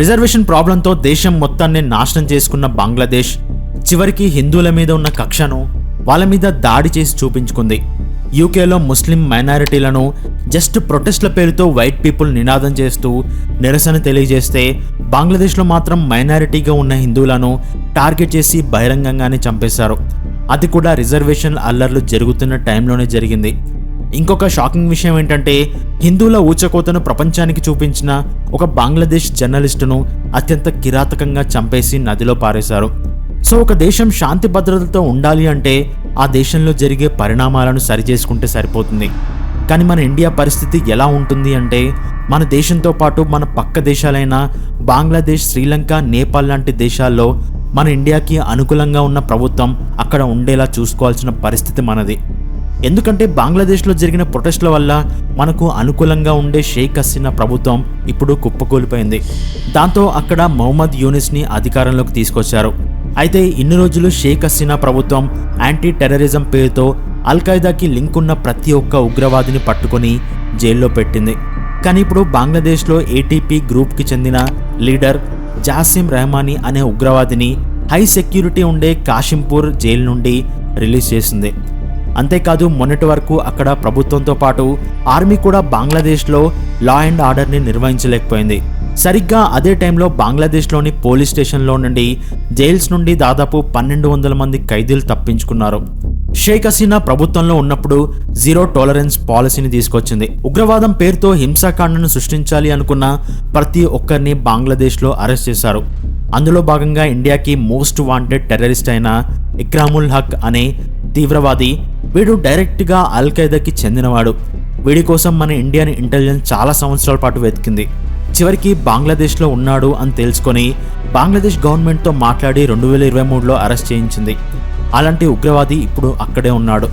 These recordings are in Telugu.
రిజర్వేషన్ ప్రాబ్లంతో దేశం మొత్తాన్ని నాశనం చేసుకున్న బంగ్లాదేశ్ చివరికి హిందువుల మీద ఉన్న కక్షను వాళ్ళ మీద దాడి చేసి చూపించుకుంది. యూకేలో ముస్లిం మైనారిటీలను జస్ట్ ప్రొటెస్ట్ల పేరుతో వైట్ పీపుల్ నినాదం చేస్తూ నిరసన తెలియజేస్తే బంగ్లాదేశ్లో మాత్రం మైనారిటీగా ఉన్న హిందువులను టార్గెట్ చేసి బహిరంగంగానే చంపేశారు. అది కూడా రిజర్వేషన్ అల్లర్లు జరుగుతున్న టైంలోనే జరిగింది. ఇంకొక షాకింగ్ విషయం ఏంటంటే హిందువుల ఊచకోతను ప్రపంచానికి చూపించిన ఒక బంగ్లాదేశ్ జర్నలిస్టును అత్యంత కిరాతకంగా చంపేసి నదిలో పారేశారు. సో ఒక దేశం శాంతి భద్రతలతో ఉండాలి అంటే ఆ దేశంలో జరిగే పరిణామాలను సరిచేసుకుంటే సరిపోతుంది. కానీ మన ఇండియా పరిస్థితి ఎలా ఉంటుంది అంటే మన దేశంతో పాటు మన పక్క దేశాలైన బంగ్లాదేశ్ శ్రీలంక నేపాల్ లాంటి దేశాల్లో మన ఇండియాకి అనుకూలంగా ఉన్న ప్రభుత్వం అక్కడ ఉండేలా చూసుకోవాల్సిన పరిస్థితి మనది. ఎందుకంటే బంగ్లాదేశ్లో జరిగిన ప్రొటెస్ట్ల వల్ల మనకు అనుకూలంగా ఉండే షేక్ హసీనా ప్రభుత్వం ఇప్పుడు కుప్పకూలిపోయింది. దాంతో అక్కడ మొహమ్మద్ యూనిస్ని అధికారంలోకి తీసుకొచ్చారు. అయితే ఇన్ని రోజులు షేక్ హసీనా ప్రభుత్వం యాంటీ టెర్రరిజం పేరుతో అల్ ఖైదాకి లింక్ ఉన్న ప్రతి ఒక్క ఉగ్రవాదిని పట్టుకొని జైల్లో పెట్టింది. కానీ ఇప్పుడు బంగ్లాదేశ్లో ఏటీపీ గ్రూప్కి చెందిన లీడర్ జాసిం రెహమానీ అనే ఉగ్రవాదిని హై సెక్యూరిటీ ఉండే కాషింపూర్ జైలు నుండి రిలీజ్ చేసింది. అంతేకాదు మొన్నటి వరకు అక్కడ ప్రభుత్వంతో పాటు ఆర్మీ కూడా బంగ్లాదేశ్లో లా అండ్ ఆర్డర్ని నిర్వహించలేకపోయింది. సరిగ్గా అదే టైంలో బంగ్లాదేశ్లోని పోలీస్ స్టేషన్లో నుండి జైల్స్ నుండి దాదాపు పన్నెండు వందల మంది ఖైదీలు తప్పించుకున్నారు. షేక్ హసీనా ప్రభుత్వంలో ఉన్నప్పుడు జీరో టాలరెన్స్ పాలసీని తీసుకొచ్చింది. ఉగ్రవాదం పేరుతో హింసాకాండను సృష్టించాలి అనుకున్న ప్రతి ఒక్కరిని బంగ్లాదేశ్లో అరెస్ట్ చేశారు. అందులో భాగంగా ఇండియాకి మోస్ట్ వాంటెడ్ టెర్రరిస్ట్ అయిన ఇక్రాముల్ హక్ అనే తీవ్రవాది వీడు డైరెక్ట్గా అల్ ఖైదాకి చెందినవాడు. వీడి కోసం మన ఇండియన్ ఇంటెలిజెన్స్ చాలా సంవత్సరాల పాటు వెతికింది. చివరికి బంగ్లాదేశ్లో ఉన్నాడు అని తెలుసుకొని బంగ్లాదేశ్ గవర్నమెంట్తో మాట్లాడి రెండు వేల ఇరవై మూడులో అరెస్ట్ చేయించింది. అలాంటి ఉగ్రవాది ఇప్పుడు అక్కడే ఉన్నాడు.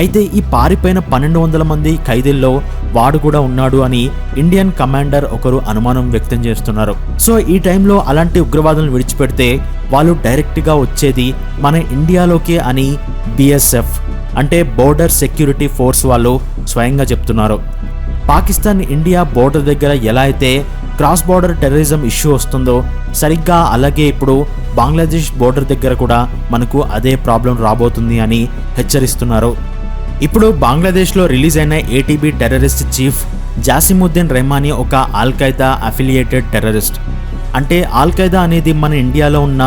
అయితే ఈ పారిపోయిన పన్నెండు వందల మంది ఖైదీల్లో వాడు కూడా ఉన్నాడు అని ఇండియన్ కమాండర్ ఒకరు అనుమానం వ్యక్తం చేస్తున్నారు. సో ఈ టైంలో అలాంటి ఉగ్రవాదులను విడిచిపెడితే వాళ్ళు డైరెక్ట్గా వచ్చేది మన ఇండియాలోకే అని బిఎస్ఎఫ్ అంటే బోర్డర్ సెక్యూరిటీ ఫోర్స్ వాళ్ళు స్వయంగా చెప్తున్నారు. పాకిస్తాన్ ఇండియా బోర్డర్ దగ్గర ఎలా అయితే క్రాస్ బోర్డర్ టెర్రరిజం ఇష్యూ వస్తుందో సరిగ్గా అలాగే ఇప్పుడు బంగ్లాదేశ్ బోర్డర్ దగ్గర కూడా మనకు అదే ప్రాబ్లం రాబోతుంది అని హెచ్చరిస్తున్నారు. ఇప్పుడు బంగ్లాదేశ్లో రిలీజ్ అయిన ATB terrorist chief Jasimuddin Rahmani ఒక ఆల్ఖైదా అఫిలియేటెడ్ టెర్రరిస్ట్. అంటే ఆల్ఖైదా అనేది మన ఇండియాలో ఉన్న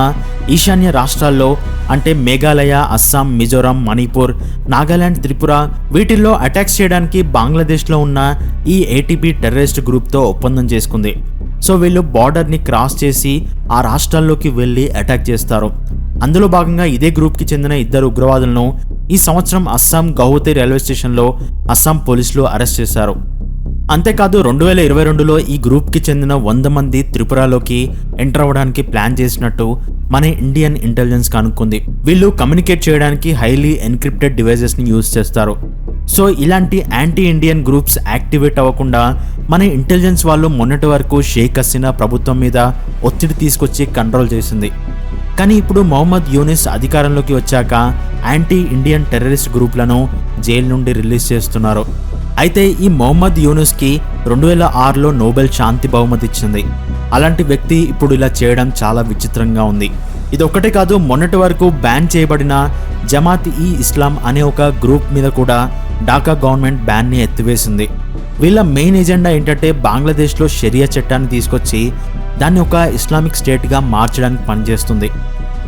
ఈశాన్య రాష్ట్రాల్లో అంటే మేఘాలయ అస్సాం మిజోరాం మణిపూర్ నాగాలాండ్ త్రిపుర వీటిల్లో అటాక్స్ చేయడానికి బంగ్లాదేశ్లో ఉన్న ఈ ఏటీపీ టెర్రరిస్ట్ గ్రూప్తో ఒప్పందం చేసుకుంది. సో వీళ్ళు బార్డర్ని క్రాస్ చేసి ఆ రాష్ట్రాల్లోకి వెళ్ళి అటాక్ చేస్తారు. అందులో భాగంగా ఇదే గ్రూప్కి చెందిన ఇద్దరు ఉగ్రవాదులను ఈ సంవత్సరం అస్సాం గౌహతి రైల్వే స్టేషన్లో అస్సాం పోలీసులు అరెస్ట్ చేశారు. అంతేకాదు రెండు వేల ఇరవై రెండులో ఈ గ్రూప్కి చెందిన వంద మంది త్రిపురలోకి ఎంటర్ అవ్వడానికి ప్లాన్ చేసినట్టు మన ఇండియన్ ఇంటెలిజెన్స్ కనుక్కుంది. వీళ్ళు కమ్యూనికేట్ చేయడానికి హైలీ ఎన్క్రిప్టెడ్ డివైజెస్ని యూజ్ చేస్తారు. సో ఇలాంటి యాంటీ ఇండియన్ గ్రూప్స్ యాక్టివేట్ అవ్వకుండా మన ఇంటెలిజెన్స్ వాళ్ళు మొన్నటి వరకు షేక్ హసీనా ప్రభుత్వం మీద ఒత్తిడి తీసుకొచ్చి కంట్రోల్ చేసింది. కానీ ఇప్పుడు మొహమ్మద్ యూనిస్ అధికారంలోకి వచ్చాక యాంటీ ఇండియన్ టెర్రరిస్ట్ గ్రూప్లను జైలు నుండి రిలీజ్ చేస్తున్నారు. అయితే ఈ మొహమ్మద్ యూనుస్కి రెండు వేల ఆరులో నోబెల్ శాంతి బహుమతి ఇచ్చింది. అలాంటి వ్యక్తి ఇప్పుడు ఇలా చేయడం చాలా విచిత్రంగా ఉంది. ఇది ఒక్కటే కాదు మొన్నటి వరకు బ్యాన్ చేయబడిన జమాత్ ఈ ఇస్లాం అనే ఒక గ్రూప్ మీద కూడా ఢాకా గవర్నమెంట్ బ్యాన్ని ఎత్తివేసింది. వీళ్ళ మెయిన్ ఎజెండా ఏంటంటే బంగ్లాదేశ్లో షరియా చట్టాన్ని తీసుకొచ్చి దాన్ని ఒక ఇస్లామిక్ స్టేట్గా మార్చడానికి పనిచేస్తుంది.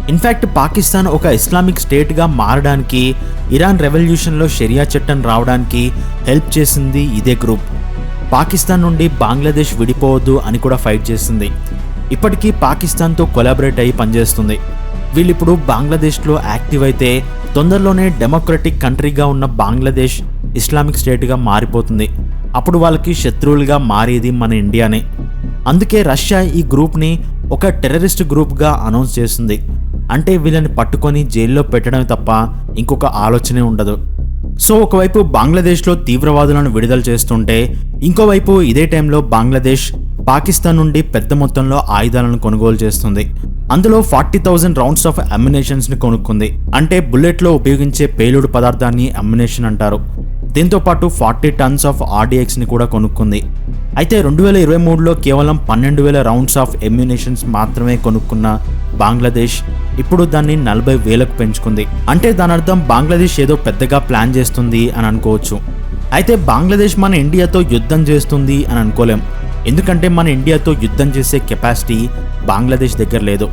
ఇన్ఫ్యాక్ట్ పాకిస్తాన్ ఒక ఇస్లామిక్ స్టేట్గా మారడానికి ఇరాన్ రెవల్యూషన్లో షరియా చట్టం రావడానికి హెల్ప్ చేసింది ఇదే గ్రూప్. పాకిస్తాన్ నుండి బంగ్లాదేశ్ విడిపోవద్దు అని కూడా ఫైట్ చేసింది. ఇప్పటికీ పాకిస్తాన్తో కొలాబరేట్ అయ్యి పనిచేస్తుంది. వీళ్ళిప్పుడు బంగ్లాదేశ్లో యాక్టివ్ అయితే తొందరలోనే డెమోక్రటిక్ కంట్రీగా ఉన్న బంగ్లాదేశ్ ఇస్లామిక్ స్టేట్గా మారిపోతుంది. అప్పుడు వాళ్ళకి శత్రువులుగా మారేది మన ఇండియానే. అందుకే రష్యా ఈ గ్రూప్ని ఒక టెర్రరిస్ట్ గ్రూప్గా అనౌన్స్ చేసింది. అంటే వీళ్ళని పట్టుకొని జైల్లో పెట్టడమే తప్ప ఇంకొక ఆలోచనే ఉండదు. సో ఒకవైపు బంగ్లాదేశ్లో తీవ్రవాదులను విడుదల చేస్తుంటే ఇంకోవైపు ఇదే టైంలో బంగ్లాదేశ్ పాకిస్తాన్ నుండి పెద్ద మొత్తంలో ఆయుధాలను కొనుగోలు చేస్తుంది. అందులో ఫార్టీ థౌజండ్ రౌండ్స్ ఆఫ్ అమ్యునేషన్స్ని కొనుక్కుంది. అంటే బుల్లెట్లో ఉపయోగించే పేలుడు పదార్థాన్ని అమ్యునేషన్ అంటారు. దీంతో పాటు ఫార్టీ టన్స్ ఆఫ్ ఆర్డీఎక్స్ని కూడా కొనుక్కుంది. అయితే రెండు వేల ఇరవై మూడులో కేవలం పన్నెండు వేల రౌండ్స్ ఆఫ్ ఎమ్యునేషన్స్ మాత్రమే కొనుక్కున్న బంగ్లాదేశ్ ఇప్పుడు దాన్ని నలభై వేలకు పెంచుకుంది. అంటే దాని అర్థం బంగ్లాదేశ్ ఏదో పెద్దగా ప్లాన్ చేస్తుంది అని అనుకోవచ్చు. అయితే బంగ్లాదేశ్ మన ఇండియాతో యుద్ధం చేస్తుంది అని అనుకోలేం. ఎందుకంటే మన ఇండియాతో యుద్ధం చేసే కెపాసిటీ బంగ్లాదేశ్ దగ్గర లేదు.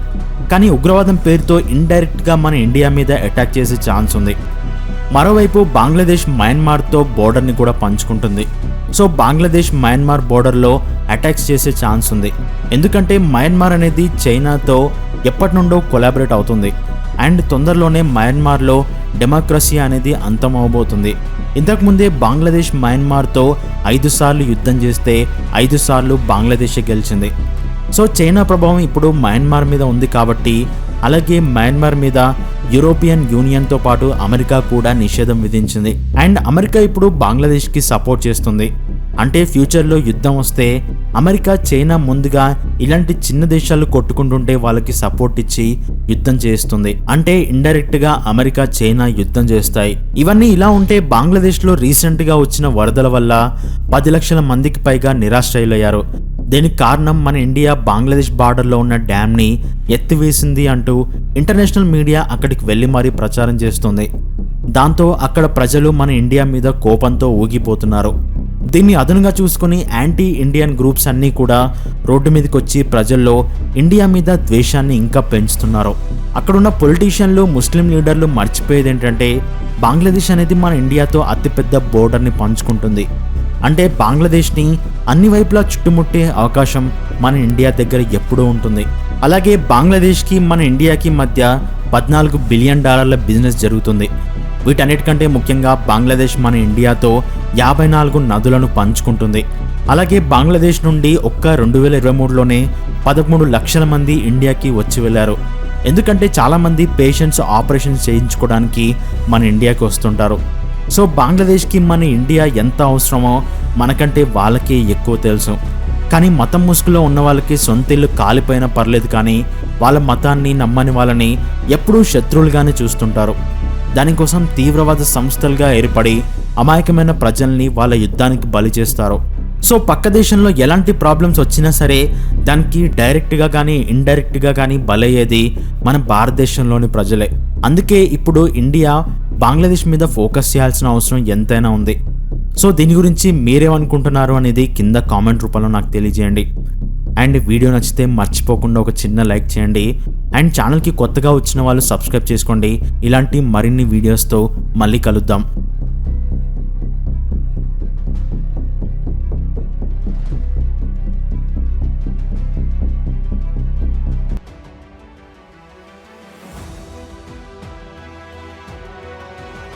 కానీ ఉగ్రవాదం పేరుతో ఇండైరెక్ట్గా మన ఇండియా మీద అటాక్ చేసే ఛాన్స్ ఉంది. మరోవైపు బంగ్లాదేశ్ మయన్మార్తో బోర్డర్ని కూడా పంచుకుంటుంది. సో బంగ్లాదేశ్ మయన్మార్ బోర్డర్లో అటాక్స్ చేసే ఛాన్స్ ఉంది. ఎందుకంటే మయన్మార్ అనేది చైనాతో ఎప్పటి నుండో కొలాబరేట్ అవుతుంది. అండ్ తొందరలోనే మయన్మార్లో డెమోక్రసీ అనేది అంతం అవబోతుంది ఇంతకుముందే బంగ్లాదేశ్ మయన్మార్తో ఐదు సార్లు యుద్ధం చేస్తే ఐదు సార్లు బంగ్లాదేశే గెలిచింది. సో చైనా ప్రభావం ఇప్పుడు మయన్మార్ మీద ఉంది కాబట్టి అలాగే మయన్మార్ మీద యూరోపియన్ యూనియన్తో పాటు అమెరికా కూడా నిషేధం విధించింది. అండ్ అమెరికా ఇప్పుడు బంగ్లాదేశ్కి సపోర్ట్ చేస్తుంది. అంటే ఫ్యూచర్లో యుద్ధం వస్తే అమెరికా చైనా ముందుగా ఇలాంటి చిన్న దేశాలు కొట్టుకుంటుంటే వాళ్ళకి సపోర్ట్ ఇచ్చి యుద్ధం చేస్తుంది. అంటే ఇండైరెక్ట్గా అమెరికా చైనా యుద్ధం చేస్తాయి. ఇవన్నీ ఇలా ఉంటే బంగ్లాదేశ్లో రీసెంట్గా వచ్చిన వరదల వల్ల పది లక్షల మందికి పైగా నిరాశ్రయులయ్యారు. దీనికి కారణం మన ఇండియా బంగ్లాదేశ్ బార్డర్లో ఉన్న డ్యామ్ని ఎత్తివేసింది అంటూ ఇంటర్నేషనల్ మీడియా అక్కడికి వెళ్ళి మరీ ప్రచారం చేస్తుంది. దాంతో అక్కడ ప్రజలు మన ఇండియా మీద కోపంతో ఊగిపోతున్నారు. దీన్ని అదనుగా చూసుకుని యాంటీ ఇండియన్ గ్రూప్స్ అన్నీ కూడా రోడ్డు మీదకి వచ్చి ప్రజల్లో ఇండియా మీద ద్వేషాన్ని ఇంకా పెంచుతున్నారు. అక్కడున్న పొలిటీషియన్లు ముస్లిం లీడర్లు మర్చిపోయేది ఏంటంటే బంగ్లాదేశ్ అనేది మన ఇండియాతో అతిపెద్ద బోర్డర్ని పంచుకుంటుంది. అంటే బంగ్లాదేశ్ని అన్ని వైపులా చుట్టుముట్టే అవకాశం మన ఇండియా దగ్గర ఎప్పుడూ ఉంటుంది. అలాగే బంగ్లాదేశ్కి మన ఇండియాకి మధ్య పద్నాలుగు బిలియన్ డాలర్ల బిజినెస్ జరుగుతుంది. వీటన్నిటికంటే ముఖ్యంగా బంగ్లాదేశ్ మన ఇండియాతో యాభై నాలుగు నదులను పంచుకుంటుంది. అలాగే బంగ్లాదేశ్ నుండి ఒక్క రెండు వేల ఇరవై మూడులోనే పదమూడు లక్షల మంది ఇండియాకి వచ్చి వెళ్ళారు. ఎందుకంటే చాలామంది పేషెంట్స్ ఆపరేషన్స్ చేయించుకోవడానికి మన ఇండియాకి వస్తుంటారు. సో బంగ్లాదేశ్కి మన ఇండియా ఎంత అవసరమో మనకంటే వాళ్ళకే ఎక్కువ తెలుసు. కానీ మతం ముసుగులో ఉన్న వాళ్ళకి సొంతిల్లు కాలిపోయినా పర్లేదు కానీ వాళ్ళ మతాన్ని నమ్మని వాళ్ళని ఎప్పుడూ శత్రువులుగానే చూస్తుంటారు. దానికోసం తీవ్రవాద సంస్థలుగా ఏర్పడి అమాయకమైన ప్రజల్ని వాళ్ళ యుద్ధానికి బలి చేస్తారు. సో పక్క దేశంలో ఎలాంటి ప్రాబ్లమ్స్ వచ్చినా సరే దానికి డైరెక్ట్గా కానీ ఇండైరెక్ట్గా కానీ బలయ్యేది మన భారతదేశంలోని ప్రజలే. అందుకే ఇప్పుడు ఇండియా బంగ్లాదేశ్ మీద ఫోకస్ చేయాల్సిన అవసరం ఎంతైనా ఉంది. సో దీని గురించి మీరేమనుకుంటున్నారు అనేది కింద కామెంట్ రూపంలో నాకు తెలియజేయండి. అండ్ వీడియో నచ్చితే మర్చిపోకుండా ఒక చిన్న లైక్ చేయండి. అండ్ ఛానల్కి కొత్తగా వచ్చిన వాళ్ళు సబ్స్క్రైబ్ చేసుకోండి. ఇలాంటి మరిన్ని వీడియోస్తో మళ్ళీ కలుద్దాం.